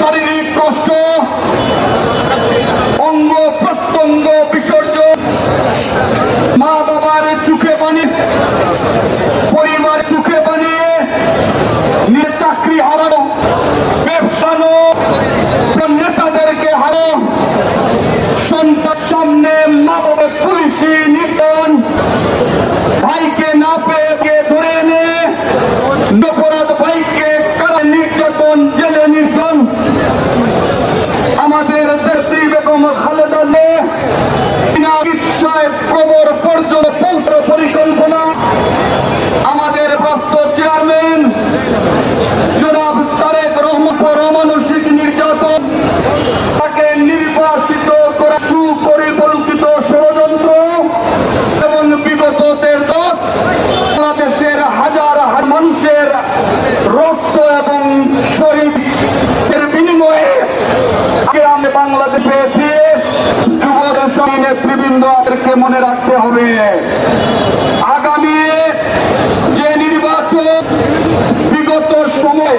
শারীরিক কষ্ট, অঙ্গ প্রত্যঙ্গ মা বাবার চোখে পানি, পরিবার চোখে বানিয়ে নিজের চাকরি হারানো ব্যবসানো নেতাদেরকে হারো সন্তান সামনে মা বাবার আমি পেয়েছে। যুব সঙ্গে আমাদেরকে মনে রাখতে হবে। আগামী যে নির্বাচন বিগত সময়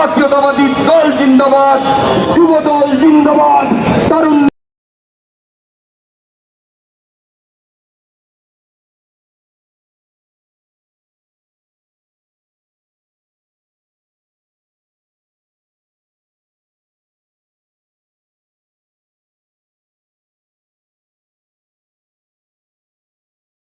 জাতীয়তাবাদী দল জিন্দাবাদ যুব দল জিন্দাবাদ।